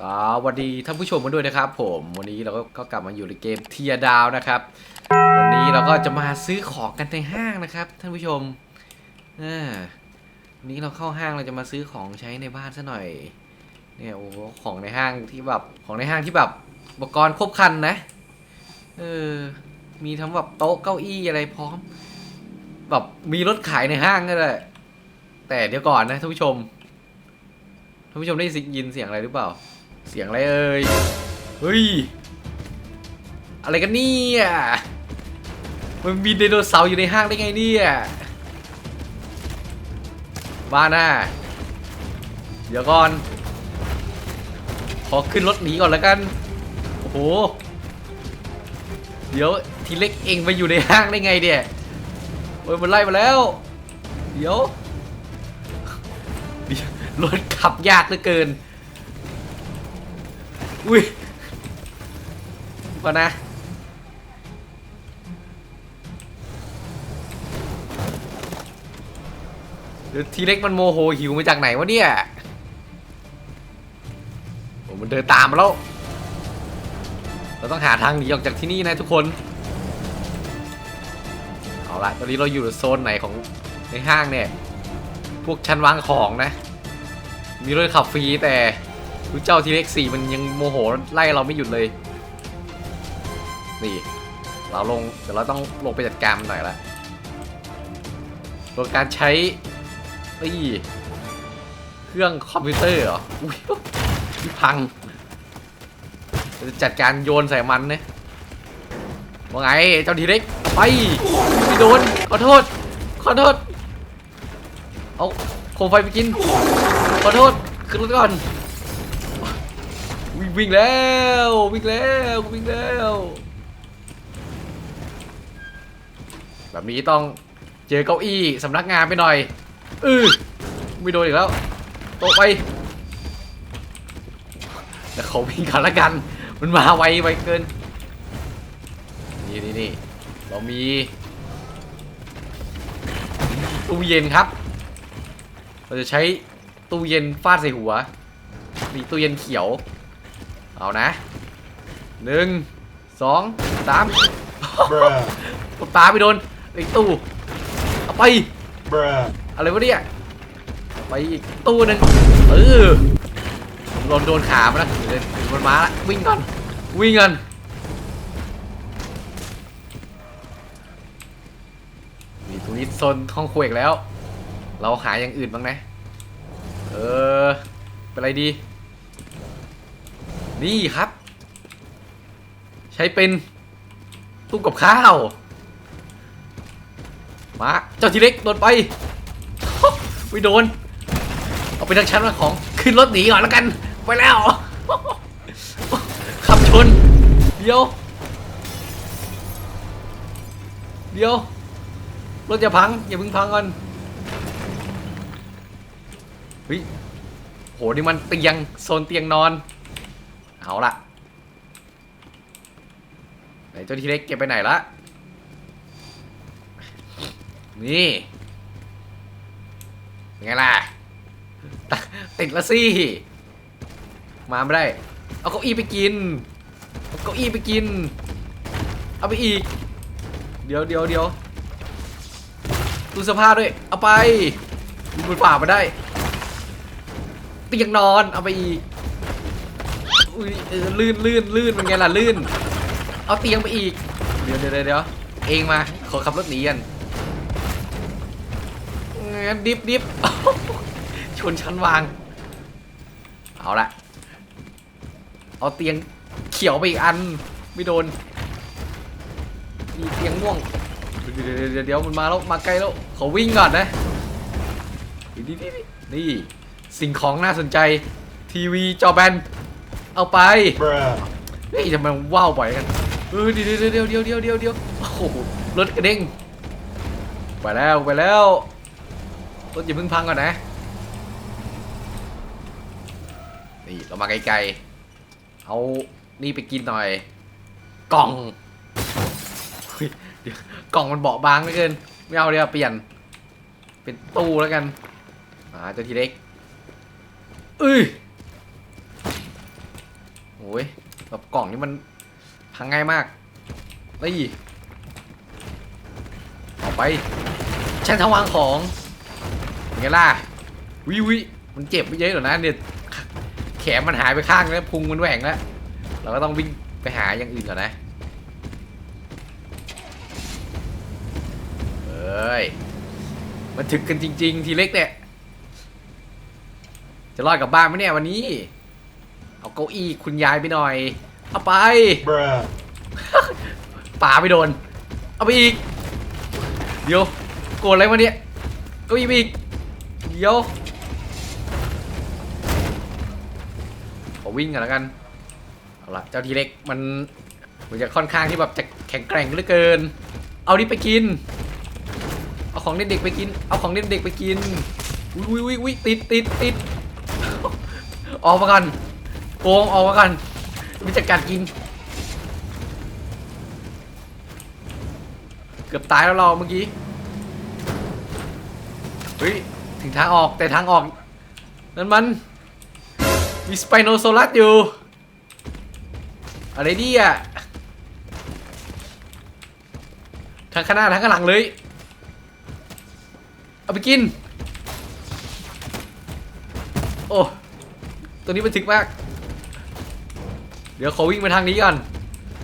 สวัสดีท่านผู้ชมมาด้วยนะครับ ผมวันนี้เราก็กลับมาอยู่ในเกมเทียดาวนะครับ วันนี้เราก็จะมาซื้อของกันในห้างนะครับท่านผู้ชมวันนี้เราเข้าห้างเราจะมาซื้อของใช้ในบ้านซะหน่อยเนี่ยโอ้โหของในห้างที่แบบของในห้างที่แบบอุปกรณ์ครบครันนะเออมีทั้งแบบโต๊ะเก้าอี้อะไรพร้อมแบบมีรถขายในห้างก็ได้แต่เดี๋ยวก่อนนะท่านผู้ชมท่านผู้ชมได้ยินเสียงอะไรหรือเปล่า เสียงอะไรเอ่ย เฮ้ย อะไรกันเนี่ยมันมีไดโนเสาร์อยู่ในห้างได้ไงเนี่ยบ้าน่าเดี๋ยวก่อน ขอขึ้นรถหนีก่อนแล้วกัน โอ้โห เดี๋ยวทีเล็กเองไปอยู่ในห้างได้ไงเนี่ยโอ้ยมันไล่มาแล้ว เดี๋ยวรถขับยากเหลือเกิน อุ้ยก่อนนะเดี๋ยวทีเล็กมันโมโหหิวมาจากไหนวะเนี่ยโอ้มันเดินตามมาแล้ว เราต้องหาทางหนีออกจากที่นี่นะทุกคน เอาละตอนนี้เราอยู่ในโซนไหนของในห้างเนี่ย พวกชั้นวางของนะ มีรถขับฟรีแต่ รู้เจ้าทีเล็กสี่มันยังโมโหไล่เราไม่หยุดเลย นี่ เราลงเดี๋ยวเราต้องลงไปจัดการมันหน่อยละโดยการใช้นี่เครื่องคอมพิวเตอร์เหรออุ้ยที่พังจะจัดการโยนใส่มันเนี่ยว่าไงเจ้าทีเล็กไปไม่โดนขอโทษ ขอโทษ เอาโคมไฟไปกิน ขอโทษ ขึ้นรถก่อน วิ่งวิ่งแล้ววิ่งแล้ววิ่งแล้ว แบบนี้ต้องเจอเก้าอี้สำนักงานไปหน่อยอือไม่โดนอีกแล้วตะไปแต่เขาวิ่งกันละกัน มันมาไวไวเกิน นี่นี่นี่เรามีตู้เย็นครับ เราจะใช้ตู้เย็นฟาดใส่หัว มีตู้เย็นเขียว เอานะหนึ่งสองสาม Bruh. ตบตาไปโดนไอ้ตู้เอาไป Bruh. อะไรวะเนี่ยไปอีกตู้หนึ่งเออผมโดนโดนขามาแล้วเดี๋ยวเดี๋ยวมันมาละวิ่งก่อนวิ่งก่อนนี่ตรงนี้โซนห้องครัวอีกแล้ว เราหาอย่างอื่นบ้างนะ เออ เป็นไรดี นี่ครับ ใช้เป็นตู้กับข้าว มาเจ้าทีเล็กโดนไปไม่โดน เอาไปทั้งชั้นมาของ ขึ้นรถหนีก่อนแล้วกัน ไปแล้ว ขับชน เดี๋ยว เดี๋ยว รถจะพัง อย่าเพิ่งพังก่อนเฮ้ยโห นี่มันเตียง โซนเตียงนอน เอาละไหนเจ้าทีเล็กเก็บไปไหนละนี่ไงล่ะตติดละสิมาไม่ได้ เอาเก้าอี้ไปกิน เอาเก้าอี้ไปกิน เอาไปอีก เดี๋ยวเดี๋ยวเดี๋ยวตู้เสื้อผ้าด้วย เอาไปมันฝ่ามาได้เตียงนอน เอาไปอีก อุ้ยเออลื่นลื่นลื่นเป็นไงล่ะลื่น เอาเตียงไปอีก เดี๋ยวเดี๋ยวเดี๋ยวเองมาขอขับรถหนีกันงั้นดิฟดิฟชนชั้นวาง เอาละเอาเตียงเขียวไปอีกอันไม่โดนมีเตียงม่วงเดี๋ยวเดี๋ยวเดี๋ยวมันมาแล้วมาใกล้แล้วขอวิ่งก่อนนะนี่นี่นี่นี่สิ่งของน่าสนใจทีวีจอแบน เอาไป Bruh. เฮ้ยทำไมมันว่าวบ่อยกันเออเดี๋ยวเดี๋ยวเดี๋ยวเดี๋ยวเดี๋ยวเดี๋ยวเดี๋ยวโอ้โหรถกระเด้งไปแล้วไปแล้วรถอย่าเพิ่งพังก่อนนะนี่เรามาไกลๆเอานี่ไปกินหน่อย กล่องเฮ้ยเดี๋ยวกล่องมันเบาบางเหลือเกินไม่เอาเดี๋ยวเปลี่ยน เป็นตู้แล้วกันอ่าเจ้าทีเล็กเอ้ย โอ้ยแบบกล่องนี้มันพังง่ายมากนี่ออกไปฉันทำวางของเป็นไงล่ะวิวิมันเจ็บไม่เยอะหรอกนะเนี่ยแขนมันหายไปข้างแล้วพุงมันแหว่งแล้วเราก็ต้องวิ่งไปหาอย่างอื่นก่อนนะเอ้ยมันถึกกันจริง ๆ ทีเล็กเนี่ยจะรอดกลับบ้านไหมเนี่ยวันนี้ เอาเก้าอี้คุณยายไปหน่อย เอาไป bruh, ป่าไปโดน เอาไปอีก เดี๋ยวโกรธอะไรวะเนี่ยเก้าอี้ไปอีก เดี๋ยว ขอวิ่งกันแล้วกัน เอาละเจ้าทีเล็กมันมันจะค่อนข้างที่แบบจะแข็งแกร่งเหลือเกิน เอานี่ไปกิน เอาของเด็กๆไปกิน เอาของเด็กๆไปกินอุ้ยอุ้ยอุ้ยอุ้ยติดติดติดออกมากัน โกงออกมากันมันจะกัดกิน เกือบตายแล้วเราเมื่อกี้เฮ้ยถึงทางออกแต่ทางออก นั่นมัน มีสไปโนโซลัสอยู่ อะไรดีอะทั้งข้างหน้าทั้งข้างหลังเลย เอาไปกิน โอ้ ตัวนี้มันถึกมาก เดี๋ยวขอวิ่งไปทางนี้ก่อน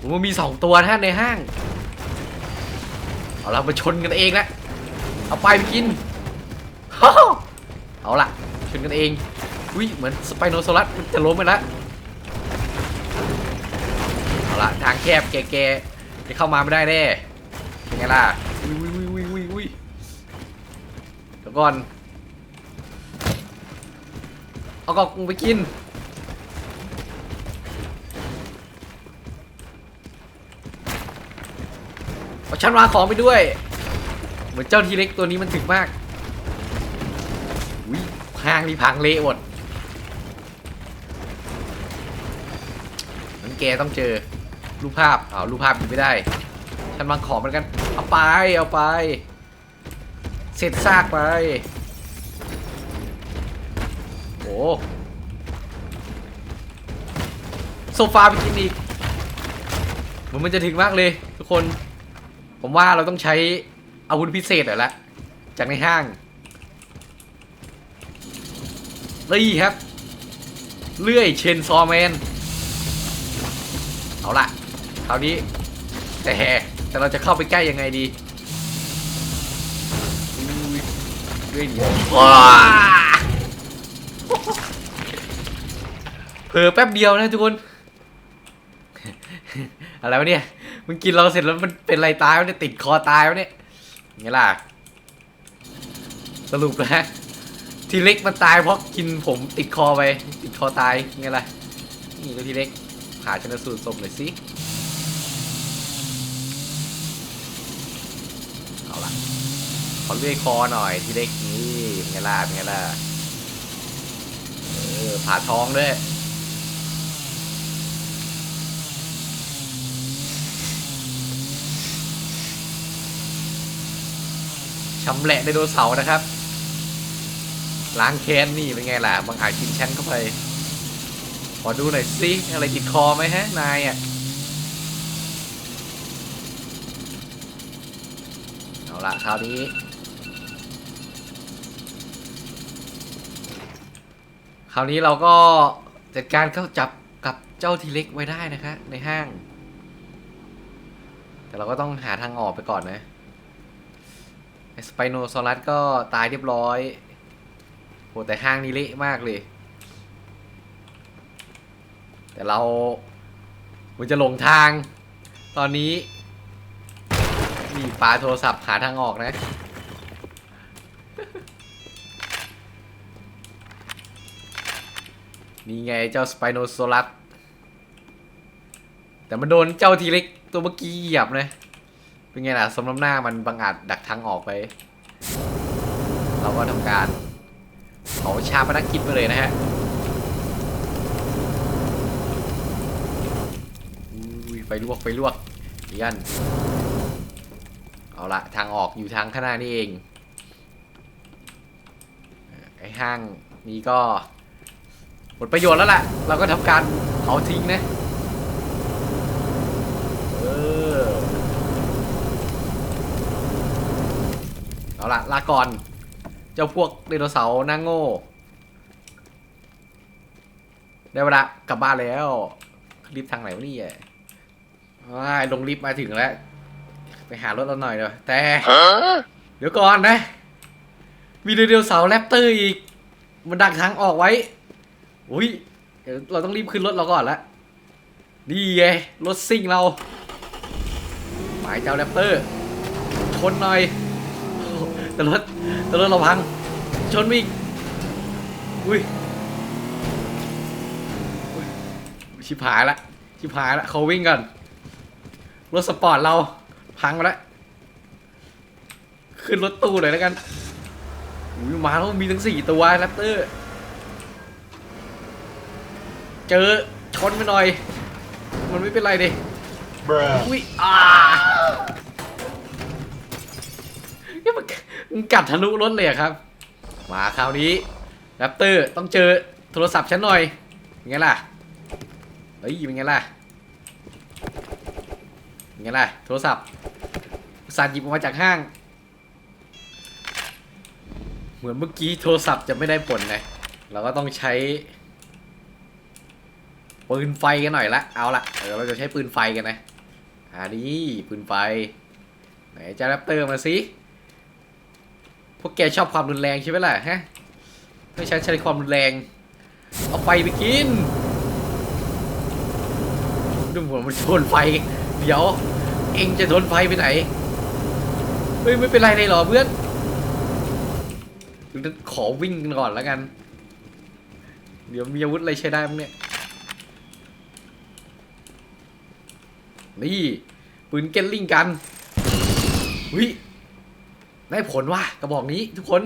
ผมว่ามีสองตัวนะในห้าง เอาเรามาชนกันเองละเอาไปไปกิน เอาล่ะชนกันเอง อุ้ยเหมือนสไปโนโซลัสมันจะล้มไปแล้วเอาล่ะทางแคบแกๆจะเข้ามาไม่ได้แน่เป็นไงล่ะอุ้ยอุ้ยอุ้ยอุ้ยอุ้ยเดี๋ยวก่อน เอากอกไปกิน เอาฉันวางของไปด้วย เหมือนเจ้าทีเล็กตัวนี้มันถึกมากวิห้างนี่พังเละหมดนั้นแกต้องเจอรูปภาพเอารูปภาพอยู่ไม่ได้ฉันวางของเหมือนกัน เอาไป เอาไป เสร็จซากไป โอ้โซฟาไปกินอีกเหมือนมันจะถึงมากเลยทุกคน ผมว่าเราต้องใช้อาวุธพิเศษหน่อยละจากในห้างนี่ครับ เลื่อยเชนซอว์แมน เอาละคราวนี้ แต่แต่เราจะเข้าไปใกล้ยังไงดีเลื่อยหนีว้าเผลอแป๊บเดียวนะทุกคน อะไรวะเนี่ย มันกินเราเสร็จแล้วมันเป็นอะไรตายวะเนี่ยติดคอตายวะเนี่ยไงล่ะ สรุปนะทีเล็กมันตายเพราะกินผมติดคอไป ติดคอตายไงล่ะนี่ก็ทีเล็กผ่าชนสูตรศพหน่อยสิเอาล่ะขอเลื่อยคอหน่อยทีเล็กนี่เป็นไงล่ะเป็นไงล่ะเออผ่าท้องด้วย ชำแหละไดโนเสาร์นะครับ ล้างแค้นนี่เป็นไงล่ะบางอาจกินฉันเข้าไป ขอดูหน่อยสิอะไรติดคอไหมฮะ นายอะ เอาละคราวนี้คราวนี้เราก็จัดการเข้าจับกับเจ้าทีเล็กไว้ได้นะคะในห้าง แต่เราก็ต้องหาทางออกไปก่อนนะ สไปโนซอรัสก็ตายเรียบร้อยโหแต่ห้างนี้เละมากเลย แต่เรามันจะหลงทาง ตอนนี้มีปลาโทรศัพท์หาทางออกนะนี่ไงเจ้าสไปโนซอรัสแต่มันโดนเจ้าทีเล็กตัวเมื่อกี้เหยียบนะ เป็นไงล่ะสมน้ำหน้ามันบังอาจดักทางออกไป เราก็ทำการเผาชาปนกิจไปเลยนะฮะไฟลวกไฟลวกเยี่ยนเอาละทางออกอยู่ทางข้างหน้านี่เองไอ้ห้างนี้ก็หมดประโยชน์แล้วล่ะ เราก็ทำการเผเอาทิ้งนะ เออ เอา ละลาก่อน เจ้าพวกไดโนเสาร์หน้าโง่ ได้เวลากลับบ้านแล้วลิฟต์ทางไหนวะนี่ยว้าลงลิฟต์มาถึงแล้ว ไปหารถเราหน่อยเดี๋ยวแต่ เดี๋ยวก่อนนะ มีไดโนเสาร์แรปเตอร์อีก มันดักทางออกไว้ อุ้ยเราต้องรีบขึ้นรถเราก่อนละนี่ไงรถซิ่งเราหมายเจ้าแรปเตอร์ชนหน่อย แต่รถแต่รถเราพัง ชนมาอีกอุ้ยอุ๊ยชิบหายละชิบหายละเขาวิ่งก่อนรถสปอร์ตเราพังไปแล้วขึ้นรถตู้เลยแล้วกันอุ้ยมาแล้วมีทั้งสี่ตัวแรปเตอร์ เจอชนไปหน่อย มันไม่เป็นไรดิ Bruh. อุ้ยอ่าเนี่ยมันมัน กัดทะลุรถเลยอะครับ มาคราวนี้แรปเตอร์ต้องเจอโทรศัพท์ฉันหน่อยเป็นไงล่ะเฮ้ยเป็นไงล่ะเป็นไงล่ะโทรศัพท์อุตส่าห์หยิบออกมาจากห้าง เหมือนเมื่อกี้โทรศัพท์จะไม่ได้ผลนะเราก็ต้องใช้ปืนไฟกันหน่อยละเอาละเดี๋ยวเราจะใช้ปืนไฟกันนะอ่านี่ปืนไฟไหนจะแรปเตอร์มาสิ พวกแกชอบความรุนแรงใช่ไหมล่ะฮะไม่ใช้ใช้ความรุนแรง เอาไฟไปกินดูเหมือนมันทนไฟ เดี๋ยว เองจะทนไฟไปไหน เฮ้ยไม่เป็นไรเลยหรอเพื่อนขอวิ่งกันก่อนแล้วกัน เดี๋ยวมีอาวุธอะไรใช้ได้มั้งเนี่ย นี่ปืนเกลลิงกันวิ ได้ผลว่ะกระบอกนี้ทุกคน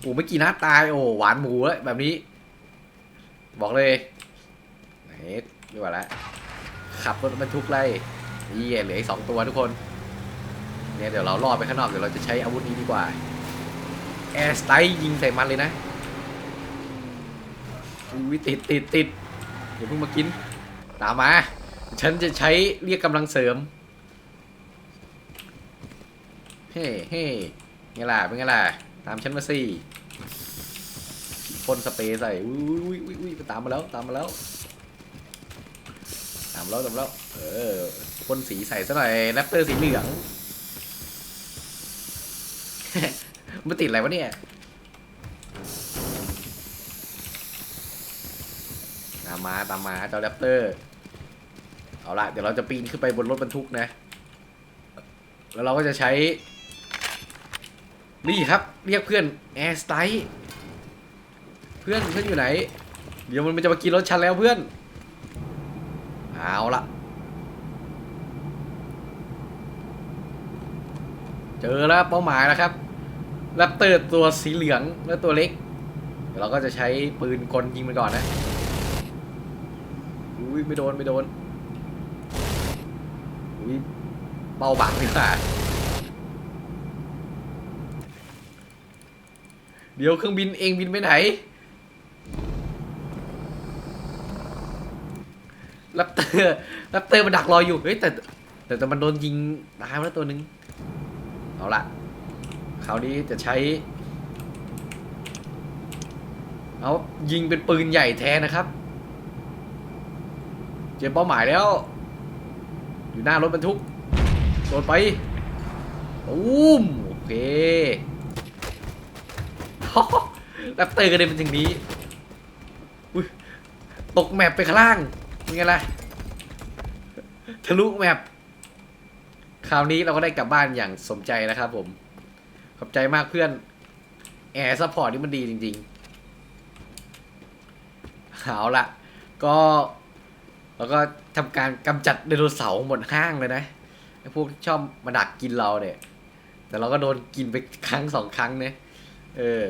โอ้ไม่กี่นัดตายโอ้หวานหมูแล้วแบบนี้ บอกเลยไหนดีกว่าละขับรถบรรทุกไล่นี่เหลืออีกสองตัวทุกคนเนี่ยเดี๋ยวเราล่อไปข้างนอกเดี๋ยวเราจะใช้อาวุธนี้ดีกว่าแอร์สไตล์ยิงใส่มันเลยนะอุ้ยติดติดติดอย่าเพิ่งมากิน ตามมา ฉันจะใช้เรียกกำลังเสริม เฮ้เฮ้ไงล่ะเป็นไงล่ะ ตามฉันมาสิพ่นสเปรย์ใส่อุ้ยอุ้ยอุ้ยตามมาแล้วตามมาแล้วตามมาแล้วตามมาแล้ว เออพ่นสีใส่ซะหน่อยแรปเตอร์สีเหลืองมันติดอะไรวะเนี่ยตามมาตามมาเจ้าแรปเตอร์ เอาละเดี๋ยวเราจะปีนขึ้นไปบนรถบรรทุกนะ แล้วเราก็จะใช้ นี่ครับ เรียกเพื่อนแอร์สไตล์เพื่อนเพื่อนอยู่ไหน เดี๋ยวมันจะมากินรถฉันแล้วเพื่อน เอาละเจอแล้วเป้าหมายแล้วครับแรปเตอร์ตัวสีเหลืองและตัวเล็กเดี๋ยวเราก็จะใช้ปืนกลยิงมันก่อนนะอุ้ยไม่โดนไม่โดนอุ้ยเป้าบังดีกว่า เดี๋ยวเครื่องบินเองบินไปไหนแรปเตอร์แรปเตอร์มันดักรออยู่ เฮ้ยแต่แต่แต่มันโดนยิงตายมาแล้วตัวหนึง เอาละคราวนี้จะใช้ เอายิงเป็นปืนใหญ่แทนนะครับ เจอเป้าหมายแล้ว อยู่หน้ารถบรรทุก โดนไปอุ้มโอเค แรปเตอร์กระเด็นเป็นถึงนี้ตกแมปไปข้างล่างเป็นไงล่ะทะลุแมปคราวนี้เราก็ได้กลับบ้านอย่างสมใจนะครับผม ขอบใจมากเพื่อน แอร์ซัพพอร์ตนี่มันดีจริงๆเอาละก็แล้วก็ทำการกำจัดไดโนเสาร์หมดห้างเลยนะไอ้พวกที่ชอบมาดักกินเราเนี่ย แต่เราก็โดนกินไปครั้งสองครั้งเนี่ย เออ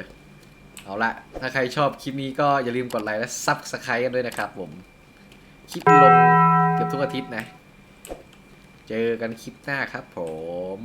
เอาละ ถ้าใครชอบคลิปนี้ก็อย่าลืมกดไลค์และซับสไครต์กันด้วยนะครับผม คลิปลงเกือบทุกอาทิตย์นะ เจอกันคลิปหน้าครับผม